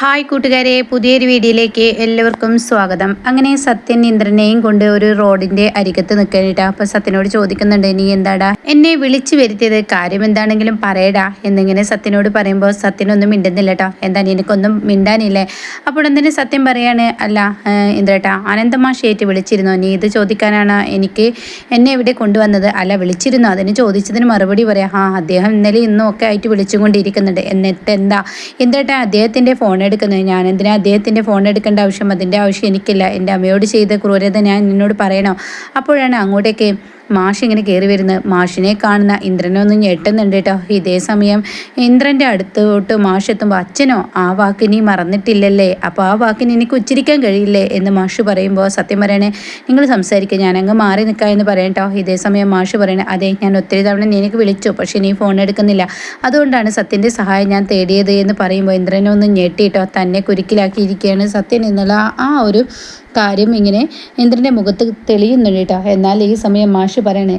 Hi കൂട്ടുകാരെ പുതിയൊരു വീഡിയോയിലേക്ക് എല്ലാവർക്കും സ്വാഗതം. അങ്ങനെ സത്യൻ ഇന്ദ്രനെയും കൊണ്ട് ഒരു റോഡിന്റെ അരികത്ത് നിൽക്കാനിട്ടാ അപ്പൊ സത്യനോട് ചോദിക്കുന്നുണ്ട് നീ എന്താടാ? എന്നെ വിളിച്ചു വരുത്തിയത് കാര്യം എന്താണെങ്കിലും പറയടാ. എന്നിങ്ങനെ സത്യനോട് പറയുമ്പോൾ സത്യനൊന്നും മിണ്ടുന്നില്ല കേട്ടോ എന്താ എനിക്കൊന്നും മിണ്ടാനില്ലേ? അപ്പോൾ എന്തിനു സത്യം പറയാണ് അല്ല ഇന്ദ്രേട്ടാ അനന്തമാഷേറ്റ് വിളിച്ചിരുന്നോ. നീ ഇത് ചോദിക്കാനാണ് എനിക്ക് എന്നെ ഇവിടെ കൊണ്ടുവന്നത്. അല്ല വിളിച്ചിരുന്നു. അതിന് ചോദിച്ചതിന് മറുപടി പറയാം. ആ അദ്ദേഹം ഇന്നലെ ഇന്നും ഒക്കെ ആയിട്ട് വിളിച്ചുകൊണ്ടിരിക്കുന്നുണ്ട്. എന്നിട്ട് എന്താ ഇന്ദ്രേട്ടാ അദ്ദേഹത്തിന്റെ ഫോൺ എടുക്കുന്നത്? ഞാൻ എന്തിനാ അദ്ദേഹത്തിന്റെ ഫോൺ എടുക്കേണ്ട ആവശ്യം? അതിന്റെ ആവശ്യം എനിക്കില്ല. എന്റെ അമ്മയോട് ചെയ്ത ക്രൂരത ഞാൻ നിന്നോട് പറയണോ? അപ്പോഴാണ് അങ്ങോട്ടേക്ക് മാഷ് ഇങ്ങനെ കയറി വരുന്നത് മാഷിനെ കാണുന്ന ഇന്ദ്രനെ ഒന്ന് ഞെട്ടുന്നുണ്ട് കേട്ടോ. ഇതേ സമയം ഇന്ദ്രന്റെ അടുത്തോട്ട് മാഷ് എത്തുമ്പോൾ അച്ഛനോ ആ വാക്കിനി മറന്നിട്ടില്ലല്ലേ? അപ്പോൾ ആ വാക്കിന് എനിക്ക് ഉച്ചരിക്കാൻ കഴിയില്ലേ? എന്ന് മാഷ് പറയുമ്പോൾ സത്യം പറയണേ നിങ്ങൾ സംസാരിക്കുക ഞാൻ അങ്ങ് മാറി നിൽക്കാം എന്ന് പറയാം കേട്ടോ. ഇതേ സമയം മാഷ് പറയണേ അതെ ഞാൻ ഒത്തിരി തവണ നിനക്ക് വിളിച്ചു പക്ഷേ നീ ഫോൺ എടുക്കുന്നില്ല. അതുകൊണ്ടാണ് സത്യന്റെ സഹായം ഞാൻ തേടിയത് എന്ന് പറയുമ്പോൾ ഇന്ദ്രനെ ഒന്ന് ഞെട്ടിയിട്ടോ തന്നെ കുരുക്കിലാക്കിയിരിക്കുകയാണ് സത്യൻ എന്നുള്ള ആ ഒരു കാര്യം ഇങ്ങനെ ഇന്ദ്രന്റെ മുഖത്ത് തെളിയുന്നുണ്ട് കേട്ടോ എന്നാൽ ഈ സമയം മാഷ് പറയണേ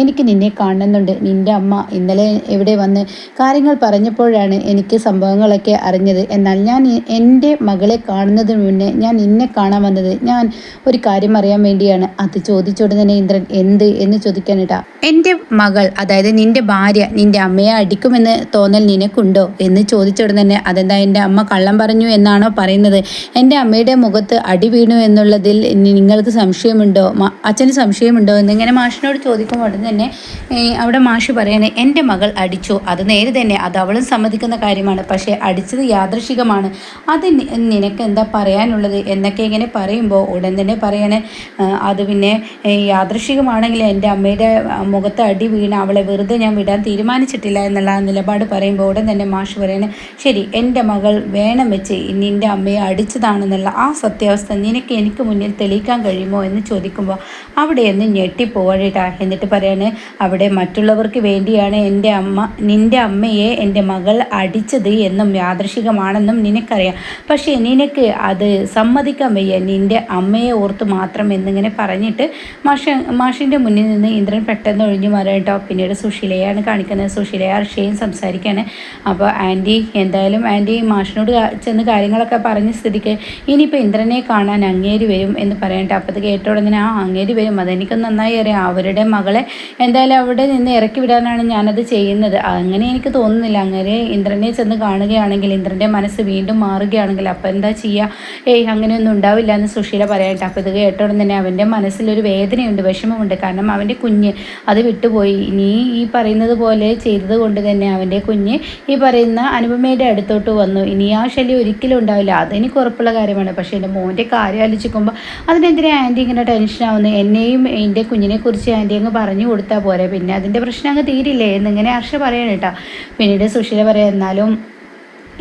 എനിക്ക് നിന്നെ കാണുന്നുണ്ട്. നിന്റെ അമ്മ ഇന്നലെ എവിടെ വന്ന് കാര്യങ്ങൾ പറഞ്ഞപ്പോഴാണ് എനിക്ക് സംഭവങ്ങളൊക്കെ അറിഞ്ഞത്. എന്നാൽ ഞാൻ എന്റെ മകളെ കാണുന്നതിന് മുന്നേ ഞാൻ നിന്നെ കാണാൻ വന്നത്. ഞാൻ ഒരു കാര്യം അറിയാൻ വേണ്ടിയാണ്. അത് ചോദിച്ചോടെ തന്നെ ഇന്ദ്രൻ എന്ത്? എന്ന് ചോദിക്കാനിട്ടാ എന്റെ മകൾ അതായത് നിന്റെ ഭാര്യ നിന്റെ അമ്മയെ അടിക്കുമെന്ന് തോന്നൽ നിനക്കുണ്ടോ? എന്ന് ചോദിച്ചോടെ തന്നെ അതെന്താ എന്റെ അമ്മ കള്ളം പറഞ്ഞു എന്നാണോ പറയുന്നത്? എന്റെ അമ്മയുടെ മുഖത്ത് അടി വീണു എന്നുള്ളതിൽ നിങ്ങൾക്ക് സംശയമുണ്ടോ? അച്ഛന് സംശയമുണ്ടോ? എന്നിങ്ങനെ മാഷിനോട് ചോദിക്കുമ്പോൾ ഉടൻ തന്നെ അവിടെ മാഷ് പറയണേ എന്റെ മകൾ അടിച്ചു. അത് നേരെ തന്നെ അത് അവളും സമ്മതിക്കുന്ന കാര്യമാണ്. പക്ഷേ അടിച്ചത് യാദൃശികമാണ്. അത് നിനക്ക് എന്താ പറയാനുള്ളത്? എന്നൊക്കെ ഇങ്ങനെ പറയുമ്പോൾ ഉടൻ തന്നെ പറയണേ അത് പിന്നെ യാദൃശികമാണെങ്കിൽ എന്റെ അമ്മയുടെ മുഖത്ത് അടി വീണ് അവളെ വെറുതെ ഞാൻ വിടാൻ തീരുമാനിച്ചിട്ടില്ല എന്നുള്ള നിലപാട് പറയുമ്പോൾ ഉടൻ തന്നെ മാഷ് പറയണേ ശരി എന്റെ മകൾ വേണം വെച്ച് നിന്റെ അമ്മയെ അടിച്ചതാണെന്നുള്ള ആ സത്യാവസ്ഥ നിനക്ക് എനിക്ക് മുന്നിൽ തെളിയിക്കാൻ കഴിയുമോ എന്ന് ചോദിക്കുമ്പോൾ അവിടെ ഒന്ന് ഞെട്ടിപ്പോവാഴേട്ടാ എന്നിട്ട് പറയാണ് അവിടെ മറ്റുള്ളവർക്ക് വേണ്ടിയാണ് എന്റെ അമ്മ നിന്റെ അമ്മയെ എന്റെ മകൾ അടിച്ചത് എന്നും യാദൃശികമാണെന്നും നിനക്കറിയാം. പക്ഷേ നിനക്ക് അത് സമ്മതിക്കാൻ വയ്യ. നിന്റെ അമ്മയെ ഓർത്ത് മാത്രം എന്നിങ്ങനെ പറഞ്ഞിട്ട് മാഷ മാഷിന്റെ മുന്നിൽ നിന്ന് ഇന്ദ്രൻ പെട്ടെന്ന് ഒഴിഞ്ഞു മാറി കേട്ടോ. പിന്നീട് സുശീലയാണ് കാണിക്കുന്നത്. സുശീലയെ അർഷയും സംസാരിക്കുകയാണ്. അപ്പോൾ ആന്റി എന്തായാലും ആന്റി മാഷിനോട് ചെന്ന് കാര്യങ്ങളൊക്കെ പറഞ്ഞ സ്ഥിതിക്ക്. ഇനിയിപ്പോൾ ഇന്ദ്രനെ കാണാൻ അങ്ങേരി വരും എന്ന് പറയട്ടെ. കേട്ട ഉടനെ ആ അങ്ങേരി വരും. അതെനിക്ക് നന്നായി അറിയാം. അവരുടെ മകളെ എന്തായാലും അവിടെ നിന്ന് ഇറക്കി വിടാനാണ് ഞാനത് ചെയ്യുന്നത്. അങ്ങനെ എനിക്ക് തോന്നുന്നില്ല. അങ്ങനെ ഇന്ദ്രനെ ചെന്ന് കാണുകയാണെങ്കിൽ ഇന്ദ്രന്റെ മനസ്സ് വീണ്ടും മാറുകയാണെങ്കിൽ അപ്പോൾ എന്താ ചെയ്യുക ഏയ് അങ്ങനെയൊന്നും ഉണ്ടാവില്ല എന്ന് സുശീല പറയട്ടെ. അപ്പോൾ ഇത് കേട്ടോടെ തന്നെ അവന്റെ മനസ്സിലൊരു വേദനയുണ്ട് വിഷമമുണ്ട്. കാരണം അവന്റെ കുഞ്ഞ് അത് വിട്ടുപോയി. നീ ഈ പറയുന്നത് പോലെ ചെയ്തത് കൊണ്ട് തന്നെ അവന്റെ കുഞ്ഞ് ഈ പറയുന്ന അനുപമയുടെ അടുത്തോട്ട് വന്നു. ഇനി ആ ശല്യം ഒരിക്കലും ഉണ്ടാവില്ല. അതെനിക്ക് ഉറപ്പുള്ള കാര്യമാണ്. പക്ഷേ എന്റെ മോന്റെ കാര്യം ആലോചിക്കുമ്പോൾ അതിനെതിരെ ആന്റി ഇങ്ങനെ ടെൻഷൻ ആവുന്നത് എന്നെയും എന്റെ കുഞ്ഞിനെ കുറിച്ച് ആന്റി അങ്ങ് പറഞ്ഞു കൊടുത്താൽ പോരെ. പിന്നെ അതിന്റെ പ്രശ്നം അങ്ങ് തീരില്ലേ? എന്നിങ്ങനെ ഹർഷ പറയണം കേട്ടോ. പിന്നീട് സുശീല പറയാം എന്നാലും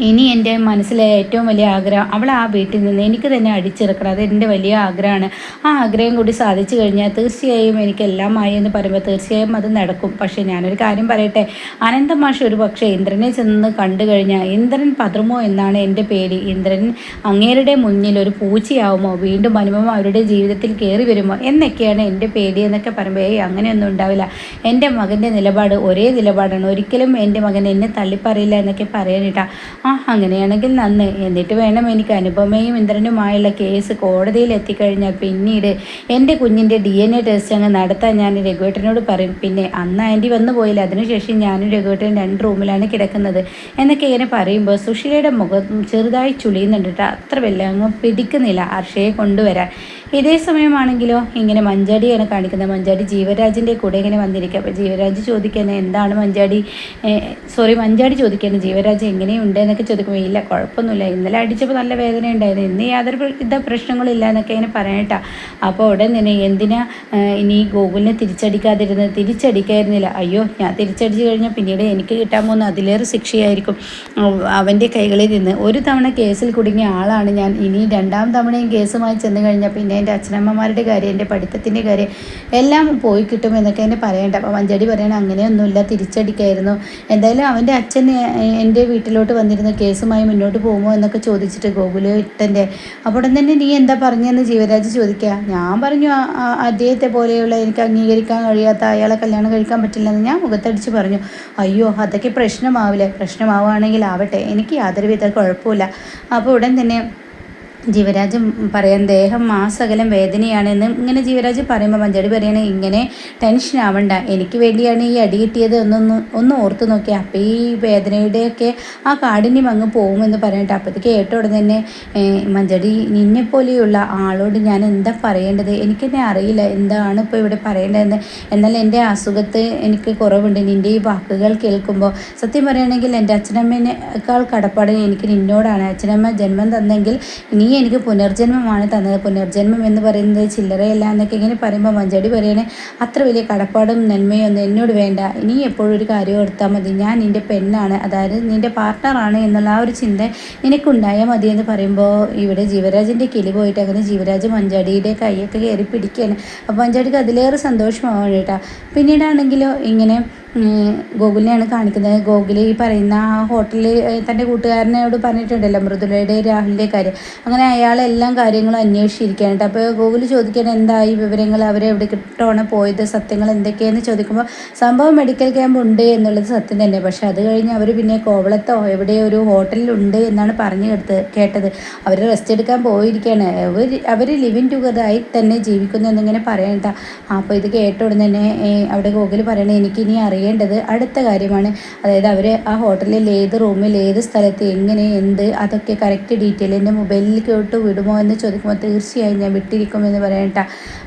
ഇനി എന്റെ മനസ്സിലെ ഏറ്റവും വലിയ ആഗ്രഹം അവൾ ആ വീട്ടിൽ നിന്ന് എനിക്ക് തന്നെ അടിച്ചിറക്കണം. അത് എന്റെ വലിയ ആഗ്രഹമാണ്. ആ ആഗ്രഹം കൂടി സാധിച്ചു കഴിഞ്ഞാൽ തീർച്ചയായും എനിക്ക് എല്ലാം ആയി എന്ന് പറയുമ്പോൾ തീർച്ചയായും അത് നടക്കും. പക്ഷേ ഞാനൊരു കാര്യം പറയട്ടെ അനന്തമാഷ് ഒരു പക്ഷേ ഇന്ദ്രനെ ചെന്ന് കണ്ടു കഴിഞ്ഞാൽ ഇന്ദ്രൻ പതറുമോ എന്നാണ് എന്റെ പേര് ഇന്ദ്രൻ അങ്ങേരുടെ മുന്നിൽ ഒരു പൂച്ചയാവുമോ? വീണ്ടും അനുഭവം അവരുടെ ജീവിതത്തിൽ കയറി വരുമോ? എന്നൊക്കെയാണ് എന്റെ പേടി എന്നൊക്കെ പറയുമ്പോൾ ഏയ് അങ്ങനെയൊന്നും ഉണ്ടാവില്ല. എന്റെ മകന്റെ നിലപാട് ഒരേ നിലപാടാണ്. ഒരിക്കലും എന്റെ മകൻ എന്നെ തള്ളിപ്പറയില്ല എന്നൊക്കെ പറയാനിട്ടാ ആ അങ്ങനെയാണെങ്കിൽ നന്ന്. എന്നിട്ട് വേണം എനിക്ക് അനുപമയും ഇന്ദ്രനുമായുള്ള കേസ് കോടതിയിൽ എത്തിക്കഴിഞ്ഞാൽ പിന്നീട് എന്റെ കുഞ്ഞിന്റെ ഡി എൻ എ ടെസ്റ്റ് അങ്ങ് നടത്താൻ ഞാൻ രഘുവേട്ടനോട് പറയും. പിന്നെ അന്ന് ആന്റി വന്നു പോയില്ല. അതിനുശേഷം ഞാനും രഘുവേട്ടൻ രണ്ട് റൂമിലാണ് കിടക്കുന്നത് എന്നൊക്കെ ഇങ്ങനെ പറയുമ്പോൾ സുശീലയുടെ മുഖം ചെറുതായി ചുളിയുന്നുണ്ട് കേട്ടോ. അത്ര വല്ല അങ്ങ് പിടിക്കുന്നില്ല. അർഷയെ കൊണ്ടുവരാൻ. ഇതേ സമയമാണെങ്കിലോ ഇങ്ങനെ മഞ്ചാടിയാണ് കാണിക്കുന്നത്. മഞ്ചാടി ജീവരാജിന്റെ കൂടെ ഇങ്ങനെ വന്നിരിക്കുക. അപ്പോൾ ജീവരാജ് ചോദിക്കുന്നത് എന്താണ് മഞ്ചാടി? സോറി മഞ്ചാടി ചോദിക്കുന്നത് ജീവരാജ് എങ്ങനെയുണ്ട്? എന്നൊക്കെ ചോദിക്കുമ്പോൾ ഇല്ല കുഴപ്പമൊന്നുമില്ല. ഇന്നലെ അടിച്ചപ്പോൾ നല്ല വേദന ഉണ്ടായിരുന്നു ഇന്ന് യാതൊരു ഇത പ്രശ്നങ്ങളില്ല എന്നൊക്കെ ഇങ്ങനെ പറയട്ടാ. അപ്പോൾ ഉടൻ തന്നെ എന്തിനാ ഇനി ഗോകുലിനെ തിരിച്ചടിക്കാതിരുന്നത് തിരിച്ചടിക്കായിരുന്നില്ല. അയ്യോ ഞാൻ തിരിച്ചടിച്ചു കഴിഞ്ഞാൽ പിന്നീട് എനിക്ക് കിട്ടാൻ പോകുന്ന അതിലേറെ ശിക്ഷയായിരിക്കും. അവ- അവന്റെ കൈകളിൽ നിന്ന് ഒരു തവണ കേസിൽ കുടുങ്ങിയ ആളാണ് ഞാൻ. ഇനി രണ്ടാം തവണയും കേസുമായി ചെന്ന് കഴിഞ്ഞാൽ പിന്നെ എന്റെ അച്ഛനമ്മമാരുടെ കാര്യം എന്റെ പഠിത്തത്തിന്റെ കാര്യം എല്ലാം പോയി കിട്ടും എന്നൊക്കെ എന്നെ പറയണ്ട. അപ്പോൾ മഞ്ചടി പറയണ അങ്ങനെയൊന്നുമില്ല തിരിച്ചടിക്കായിരുന്നു. എന്തായാലും അവന്റെ അച്ഛൻ എന്റെ വീട്ടിലോട്ട് വന്നിരുന്ന. കേസുമായി മുന്നോട്ട് പോകുമോ എന്നൊക്കെ ചോദിച്ചിട്ട് ഗോകുൽ ഇട്ടന്റെ. അപ്പോൾ തന്നെ നീ എന്താ പറഞ്ഞതെന്ന് ജീവരാജ് ചോദിക്കുക. ഞാൻ പറഞ്ഞു അദ്ദേഹത്തെ പോലെയുള്ള എനിക്ക് അംഗീകരിക്കാൻ കഴിയാത്ത അയാളെ കല്യാണം കഴിക്കാൻ പറ്റില്ലെന്ന് ഞാൻ മുഖത്തടിച്ച് പറഞ്ഞു. അയ്യോ അതൊക്കെ പ്രശ്നമാവില്ലേ? പ്രശ്നമാവുകയാണെങ്കിൽ ആവട്ടെ. എനിക്ക് യാതൊരുവിധ കുഴപ്പമില്ല അപ്പോൾ ഉടൻ തന്നെ ജീവരാജ് പറയാൻ ദേഹം മാസകലം വേദനയാണെന്ന് ഇങ്ങനെ ജീവരാജ് പറയുമ്പോൾ മഞ്ചാടി പറയണേ ഇങ്ങനെ ടെൻഷൻ ആവണ്ട എനിക്ക് വേണ്ടിയാണ് ഈ അടി കിട്ടിയത് ഒന്നൊന്ന് ഒന്ന് ഓർത്ത് നോക്കിയാൽ അപ്പോൾ ഈ വേദനയുടെയൊക്കെ ആ കാഠിന്യം അങ്ങ് പോകുമെന്ന് പറഞ്ഞിട്ട് അപ്പോഴത്തേക്ക് ഏറ്റവും ഉടനെ തന്നെ മഞ്ചാടി നിന്നെ പോലെയുള്ള ആളോട് ഞാൻ എന്താ പറയേണ്ടത്? എനിക്കെന്നെ അറിയില്ല എന്താണ് ഇപ്പോൾ ഇവിടെ പറയേണ്ടതെന്ന്? എന്നാൽ എന്റെ അസുഖത്ത് എനിക്ക് കുറവുണ്ട് നിന്റെ ഈ വാക്കുകൾ കേൾക്കുമ്പോൾ സത്യം പറയുകയാണെങ്കിൽ എന്റെ അച്ഛനമ്മേനേക്കാൾ കടപ്പാട് എനിക്ക് നിന്നോടാണ്. അച്ഛനമ്മ ജന്മം തന്നെങ്കിൽ നീ എനിക്ക് പുനർജന്മമാണ് തന്നത്. പുനർജന്മം എന്ന് പറയുന്നത് ചില്ലറയല്ല എന്നൊക്കെ ഇങ്ങനെ പറയുമ്പോൾ മഞ്ചടി പറയണേ അത്ര വലിയ കടപ്പാടും നന്മയൊന്നും എന്നോട് വേണ്ട. നീ എപ്പോഴും ഒരു കാര്യം എടുത്താൽ മതി. ഞാൻ നിന്റെ പെണ്ണാണ്. അതായത് നിന്റെ പാർട്ട്ണറാണ് എന്നുള്ള ആ ഒരു ചിന്ത നിനക്കുണ്ടായാൽ മതി എന്ന് പറയുമ്പോൾ ഇവിടെ ജീവരാജിന്റെ കിളി പോയിട്ട് അങ്ങനെ ജീവരാജ് മഞ്ചാടിയുടെ കൈയൊക്കെ കയറി പിടിക്കുകയാണ് അപ്പോൾ മഞ്ചാടിക്ക് അതിലേറെ സന്തോഷമാവാണ് കേട്ടോ. പിന്നീടാണെങ്കിലോ ഇങ്ങനെ ഗോകുലിനെയാണ് കാണിക്കുന്നത്. ഗോകുലി ഈ പറയുന്ന ആ ഹോട്ടലിൽ തന്റെ കൂട്ടുകാരനോട് പറഞ്ഞിട്ടുണ്ടല്ലോ മൃദുലയുടെ രാഹുലിന്റെ കാര്യം. അങ്ങനെ അയാൾ എല്ലാം കാര്യങ്ങളും അന്വേഷിച്ചിരിക്കുകയാണ്. അപ്പോൾ ഗോകുലി ചോദിക്കാൻ എന്തായി വിവരങ്ങൾ? അവരെവിടെ കിട്ടോണ പോയത്? സത്യങ്ങൾ എന്തൊക്കെയാണെന്ന് ചോദിക്കുമ്പോൾ സംഭവം മെഡിക്കൽ ക്യാമ്പ് ഉണ്ട് എന്നുള്ളത് സത്യം തന്നെ പക്ഷെ അത് കഴിഞ്ഞ് അവർ പിന്നെ കോവളത്തോ എവിടെയോ ഒരു ഹോട്ടലിലുണ്ട് എന്നാണ് പറഞ്ഞു കേട്ടത് കേട്ടത്. അവർ റെസ്റ്റ് എടുക്കാൻ പോയിരിക്കുകയാണ്. അവർ അവർ ലിവിങ് ടുഗദറായി തന്നെ ജീവിക്കുന്നു എന്നിങ്ങനെ പറയണ്ട അപ്പോൾ ഇത് കേട്ട ഉടനെ അവിടെ ഗോകുലി പറയണേ എനിക്കിനി അറിയാം അറിയേണ്ടത് അടുത്ത കാര്യമാണ്. അതായത് അവർ ആ ഹോട്ടലിൽ ഏത് റൂമിൽ ഏത് സ്ഥലത്ത് എങ്ങനെ എന്ത് അതൊക്കെ കറക്റ്റ് ഡീറ്റെയിൽ എന്റെ കേട്ട് വിടുമോ എന്ന് ചോദിക്കുമ്പോൾ തീർച്ചയായും ഞാൻ വിട്ടിരിക്കുമെന്ന് പറയട്ട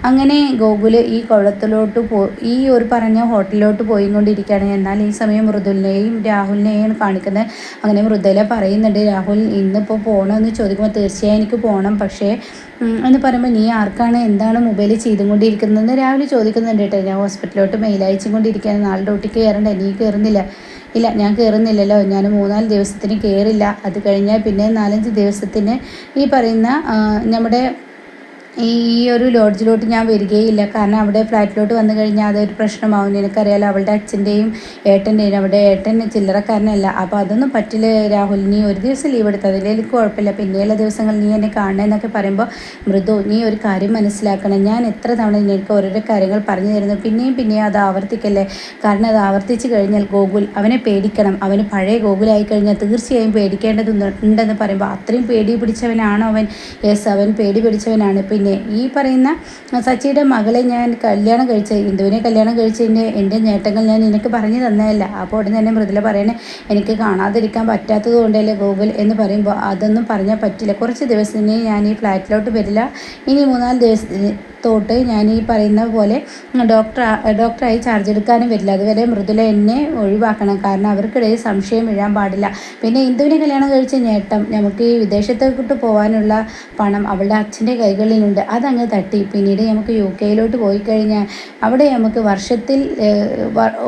അങ്ങനെ ഗോകുൽ ഈ കുളത്തിലോട്ട് പോ ഈ ഒരു പറഞ്ഞ ഹോട്ടലിലോട്ട് പോയി കൊണ്ടിരിക്കുകയാണ് എന്നാൽ ഈ സമയം മൃദുലിനെയും രാഹുലിനെയും കാണിക്കുന്നത്. അങ്ങനെ മൃദുല പറയുന്നുണ്ട് രാഹുൽ ഇന്നിപ്പോൾ പോകണമെന്ന് ചോദിക്കുമ്പോൾ തീർച്ചയായും എനിക്ക് പോകണം പക്ഷേ എന്ന് പറയുമ്പോൾ നീ ആർക്കാണ് എന്താണ് മൊബൈൽ ചെയ്തുകൊണ്ടിരിക്കുന്നതെന്ന് രാവിലെ ചോദിക്കുന്നുണ്ട് കേട്ടോ. ഞാൻ ഹോസ്പിറ്റലിലോട്ട് മെയിൽ അയച്ചുകൊണ്ടിരിക്കുകയാണ്. നാളെ ഡ്യൂട്ടിക്ക് കയറണ്ടേ നീ കയറുന്നില്ല. ഇല്ല ഞാൻ കയറുന്നില്ലല്ലോ. ഞാൻ മൂന്നാൽ ദിവസത്തിന് കയറില്ല. അത് കഴിഞ്ഞാൽ പിന്നെ നാലഞ്ച് ദിവസത്തിന് ഈ പറയുന്ന നമ്മുടെ ഈ ഒരു ലോഡ്ജിലോട്ട് ഞാൻ വരികയില്ല. കാരണം അവിടെ ഫ്ലാറ്റിലോട്ട് വന്നു കഴിഞ്ഞാൽ അതൊരു പ്രശ്നമാവും. എനിക്കറിയാലോ അവളുടെ അച്ഛന്റെയും ഏട്ടന്റെയും അവിടെ ഏട്ടൻ ചില്ലറക്കാരനല്ല. അപ്പോൾ അതൊന്നും പറ്റില്ല രാഹുൽ. നീ ഒരു ദിവസം ലീവ് എടുത്ത്? എനിക്ക് കുഴപ്പമില്ല. പിന്നെയുള്ള ദിവസങ്ങൾ നീ എന്നെ കാണണമെന്നൊക്കെ പറയുമ്പോൾ മൃദു നീ ഒരു കാര്യം മനസ്സിലാക്കണം. ഞാൻ എത്ര തവണ നിനക്ക് ഓരോരോ കാര്യങ്ങൾ പറഞ്ഞു തരുന്നു. പിന്നെയും പിന്നെയും അത് ആവർത്തിക്കല്ലേ? കാരണം അത് ആവർത്തിച്ച് കഴിഞ്ഞാൽ ഗോകുൽ അവനെ പേടിക്കണം. അവന് പഴയ ഗോകുലായി കഴിഞ്ഞാൽ തീർച്ചയായും പേടിക്കേണ്ടതുണ്ടെന്ന് പറയുമ്പോൾ അത്രയും പേടി പിടിച്ചവനാണോ അവൻ? യെസ് അവൻ പേടി പിടിച്ചവനാണ്. ഈ പറയുന്ന സച്ചിയുടെ മകളെ ഞാൻ കല്യാണം കഴിച്ച ഹിന്ദുവിനെ കല്യാണം കഴിച്ചതിന്റെ എന്റെ നേട്ടങ്ങൾ ഞാൻ നിനക്ക് പറഞ്ഞു തന്നതല്ല. അപ്പോൾ ഉടനെ തന്നെ മൃദുല പറയണേ എനിക്ക് കാണാതിരിക്കാൻ പറ്റാത്തത് കൊണ്ടല്ലേ ഗൂഗിൾ എന്ന് പറയുമ്പോൾ അതൊന്നും പറഞ്ഞാൽ പറ്റില്ല. കുറച്ച് ദിവസത്തിനേ ഞാൻ ഈ ഫ്ലാറ്റിലോട്ട് വരില്ല. ഇനി മൂന്നാൽ ദിവസത്തിന് തൊട്ട് ഞാൻ ഈ പറയുന്ന പോലെ ഡോക്ടർ ഡോക്ടറായി ചാർജ് എടുക്കാനും വരില്ല. അതുവരെ മൃദുല എന്നെ ഒഴിവാക്കണം. കാരണം അവർക്കിടയിൽ സംശയം വീഴാൻ പാടില്ല. പിന്നെ ഇന്ദുവിനെ കല്യാണം കഴിച്ച നേട്ടം നമുക്ക് ഈ വിദേശത്തേക്കിട്ട് പോകാനുള്ള പണം അവളുടെ അച്ഛന്റെ കൈകളിലുണ്ട്. അതങ്ങ് തട്ടി. പിന്നീട് നമുക്ക് യു കെയിലോട്ട് പോയി കഴിഞ്ഞാൽ അവിടെ നമുക്ക് വർഷത്തിൽ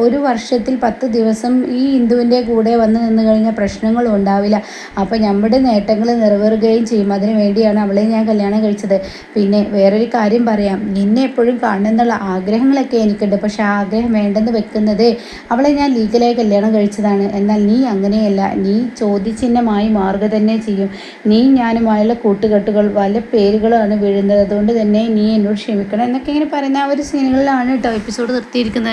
ഒരു വർഷത്തിൽ പത്ത് ദിവസം ഈ ഹിന്ദുവിന്റെ കൂടെ വന്ന് നിന്ന് കഴിഞ്ഞാൽ പ്രശ്നങ്ങളും ഉണ്ടാവില്ല. അപ്പോൾ നമ്മുടെ നേട്ടങ്ങൾ നിറവേറുകയും ചെയ്യും. അതിനു വേണ്ടിയാണ് അവളെ ഞാൻ കല്യാണം കഴിച്ചത്. പിന്നെ വേറൊരു കാര്യം പറയാം. പറയാം. നിന്നെ എപ്പോഴും കാണണമെന്നുള്ള ആഗ്രഹങ്ങളൊക്കെ എനിക്കുണ്ട്. പക്ഷെ ആഗ്രഹം വേണ്ടെന്ന് വെക്കുന്നത് അവളെ ഞാൻ ലീഗലായി കല്യാണം കഴിച്ചതാണ്. എന്നാൽ നീ അങ്ങനെയല്ല. നീ ചോദ്യചിഹ്നമായി മാറുക തന്നെ ചെയ്യും. നീ ഞാനുമായുള്ള കൂട്ടുകെട്ടുകൾ വല്ല പേരുകളാണ് വീഴുന്നത്. അതുകൊണ്ട് തന്നെ നീ എന്നോട് ക്ഷമിക്കണം എന്നൊക്കെ ഇങ്ങനെ പറയുന്ന ആ ഒരു സീനുകളിലാണ് കേട്ടോ എപ്പിസോഡ് നിർത്തിയിരിക്കുന്നത്.